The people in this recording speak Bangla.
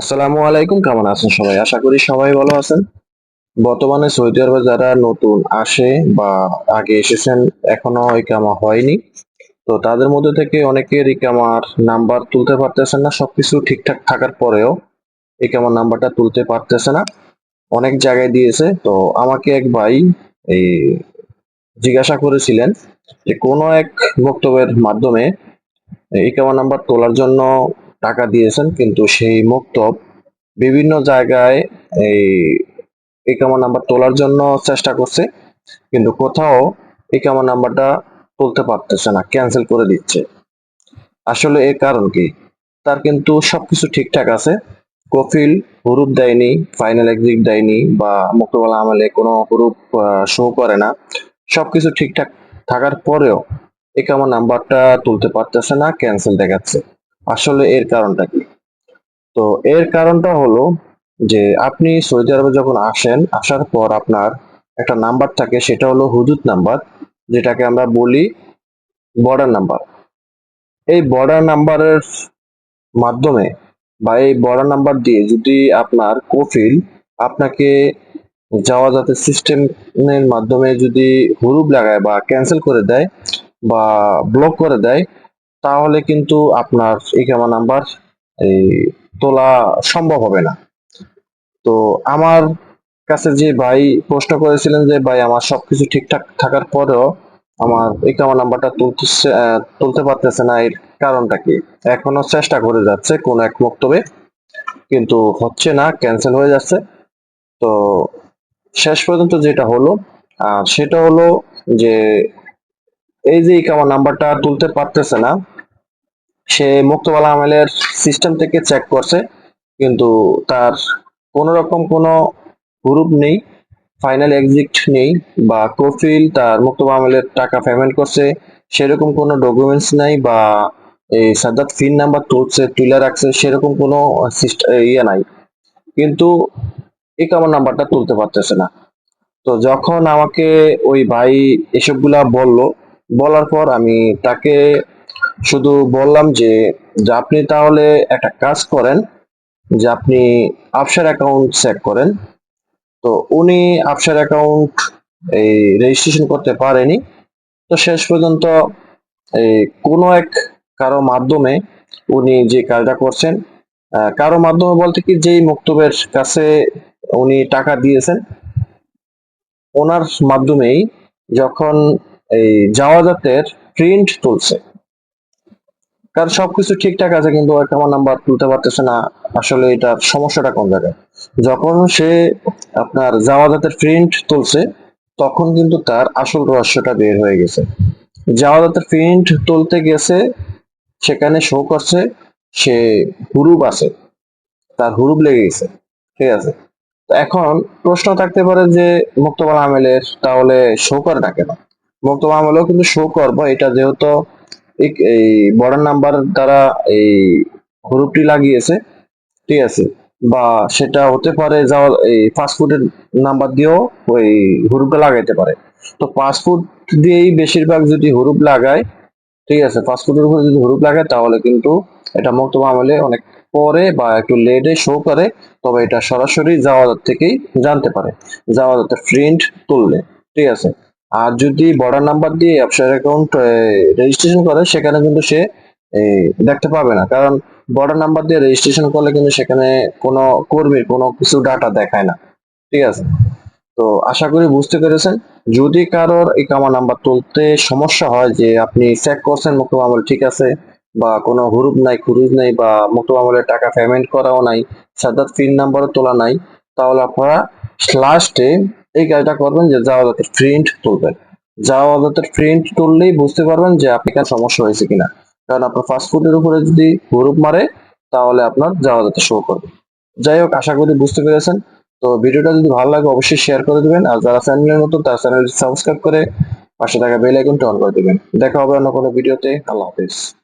আসসালামু আলাইকুম, কেমন আছেন সবাই? আশা করি সবাই ভালো আছেন। বর্তমানে সৌদি আরবে যারা নতুন আসে বা আগে এসেছেন, এখনও ইকামা হয়নি। তো তাদের মধ্যে থেকে অনেকের ইকামার নাম্বার তুলতে পারতেছেন না, সবকিছু ঠিকঠাক থাকার পরেও ইকামার নাম্বারটা তুলতে পারতেছে না। অনেক জায়গায় দিয়েছে। তো আমাকে এক ভাই এই জিজ্ঞাসা করেছিলেন যে, কোনো এক বক্তব্যের মাধ্যমে ইকামা নাম্বার তোলার জন্য টাকা দিয়েছেন, কিন্তু সেই মক্তব বিভিন্ন জায়গায় এই ইকামা নাম্বার তোলার জন্য চেষ্টা করছে, কিন্তু কোথাও ইকামা নাম্বারটা তুলতে পারতেছে না, ক্যান্সেল করে দিচ্ছে। আসলে এর কারণ কি? তার কিন্তু সবকিছু ঠিকঠাক আছে, কফিল হুরুপ দেয়নি, ফাইনাল এক্সিট দেয়নি, বা মুক্তবালা আমলে কোনো হুরুপ শো করে না। সবকিছু ঠিকঠাক থাকার পরেও ইকামা নাম্বারটা তুলতে পারতেছে না, ক্যান্সেল দেখাচ্ছে। আসলে এর কারণটা কি? তো এর কারণটা হলো যে আপনি সৌদি আরবে যখন আসেন, আসার পর আপনার একটা নাম্বার থাকে, সেটা হলো হুদুদ নাম্বার যেটাকে আমরা বলি বর্ডার নাম্বার এই বর্ডার নাম্বারের মাধ্যমে বা এই বর্ডার নাম্বার দিয়ে যদি আপনার কফিল আপনাকে যাওয়া যাতে সিস্টেমের মাধ্যমে যদি হুরুপ লাগায় বা ক্যান্সেল করে দেয় বা ব্লক করে দেয় তাহলে কিন্তু আপনার ইকামা নাম্বার এই তোলা সম্ভব হবে না। তো আমার কাছে যে ভাই প্রশ্ন করেছিলেন যে, ভাই, আমার সবকিছু ঠিকঠাক থাকার পরেও আমার ইকামা নাম্বারটা তুলতেছে তুলতে পারতেছে না, এর কারণটা কি? এখনও চেষ্টা করে যাচ্ছে কোন এক বক্তব্যে কিন্তু হচ্ছে না ক্যান্সেল হয়ে যাচ্ছে। তো শেষ পর্যন্ত যেটা হলো আর সেটা হলো যে এই যে ইকামা নাম্বারটা তুলতে পারতেছে না, সে মুক্তবালা আমেলের সিস্টেম থেকে চেক করছে, কিন্তু তার কোনো রকম কোনো গ্রুপ নেই ফাইনাল এক্সিট নেই, বা কফিল তার মুক্তবা আমেলের টাকা পেমেন্ট করছে, সেরকম কোনো ডকুমেন্টস নাই, বা এই সাদ্দাত ফিন নাম্বার তুলছে, তুলে রাখছে, সেরকম কোনো ইয়ে নাই। কিন্তু ইকামার নাম্বারটা তুলতে পারতেছে না। তো যখন আমাকে ওই ভাই এসবগুলা বলল বলার পর আমি তাকে শুধু বললাম যে আপনি তাহলে একটা কাজ করেন, যে আপনি আফসার অ্যাকাউন্ট চেক করেন। তো উনি আফসার অ্যাকাউন্ট এই রেজিস্ট্রেশন করতে পারেনি। তো শেষ পর্যন্ত এই কোনো এক কারও মাধ্যমে উনি যে কাজটা করছেন কারও মাধ্যমে বলতে কি যেই মুক্তবের কাছে উনি টাকা দিয়েছেন, ওনার মাধ্যমেই যখন এই জাওয়াজাতের প্রিন্ট তুলছে। কারণ সবকিছু ঠিকঠাক আছে, কিন্তু আমার নাম্বার তুলতে পারতেছে না, আসলে এটার সমস্যাটা কোন জায়গায়? যখন সে আপনার জাওয়াজাতের প্রিন্ট তুলছে, তখন কিন্তু তার আসল রহস্যটা বের হয়ে গেছে। জাওয়াজাতের প্রিন্ট তুলতে গেছে, সেখানে শো করছে, সে হুরুপ আছে, তার হুরুপ লেগে গেছে, ঠিক আছে? এখন প্রশ্ন থাকতে পারে যে মুক্তবাল আমেলের তাহলে শো করে না কেন? মুক্তবাল আমেলেও কিন্তু শো করব। এটা যেহেতু এই- বর্ডার নাম্বার দ্বারা এই হুরুপটি লাগিয়েছে, ঠিক আছে? বা সেটা হতে পারে যাওয়া, এই ফাস্টফুডের নাম্বার দিয়েও ওই হুরুপটা লাগাইতে পারে। তো ফাস্টফুড দিয়েই বেশিরভাগ যদি হুরুপ লাগায়, ঠিক আছে? ফাস্টফুডের উপরে যদি হুরুপ লাগায়, তাহলে কিন্তু এটা মুক্তবা আমলে অনেক পরে বা একটু লেটে শো করে, তবে এটা সরাসরি জাওয়াদার থেকেই জানতে পারে। জাওয়াদাতে প্রিন্ট তুললে, ঠিক আছে? আর যদি বর্ডার নাম্বার দিয়ে ব্যবসার অ্যাকাউন্ট রেজিস্ট্রেশন করে, সেখানে কিন্তু সে দেখতে পাবে না। কারণ বর্ডার নাম্বার দিয়ে রেজিস্ট্রেশন করলে কিন্তু সেখানে কোনো কর্মীর কোনো কিছু ডাটা দেখায় না। ঠিক আছে? তো আশা করি বুঝতে পেরেছেন। যদি কারোর ইকামা নাম্বার তুলতে সমস্যা হয় যে আপনি চেক করছেন মুক্ত আমল, ঠিক আছে? বা কোনো হুরুপ নাই, খুরুজ নাই, বা মুক্ত আমলের টাকা পেমেন্ট করাও নাই, সাদাত পিন নাম্বারও তোলা নাই, তাহলে আপনারা লাস্টে এই কাজটা করবেন যে জাওয়াজাতের প্রিন্ট তুলবেন। জাওয়াজাতের প্রিন্ট তুললেই বুঝতে পারবেন যে আপনার সমস্যা হয়েছে কিনা। কারণ আপনার ফাস্টফুডের উপরে যদি হুরুপ মারে, তাহলে আপনার জাওয়াজাতে শো করবে। যাই হোক, আশা করি বুঝতে পেরেছেন। তো ভিডিওটা যদি ভালো লাগে, অবশ্যই শেয়ার করে দিবেন। আর যারা চ্যানেলের নতুন, তারা চ্যানেলটি সাবস্ক্রাইব করে পাশে থাকা বেল আইকনটি অন করে দিবেন। দেখা হবে অন্য কোনো ভিডিওতে। আল্লাহ হাফেজ।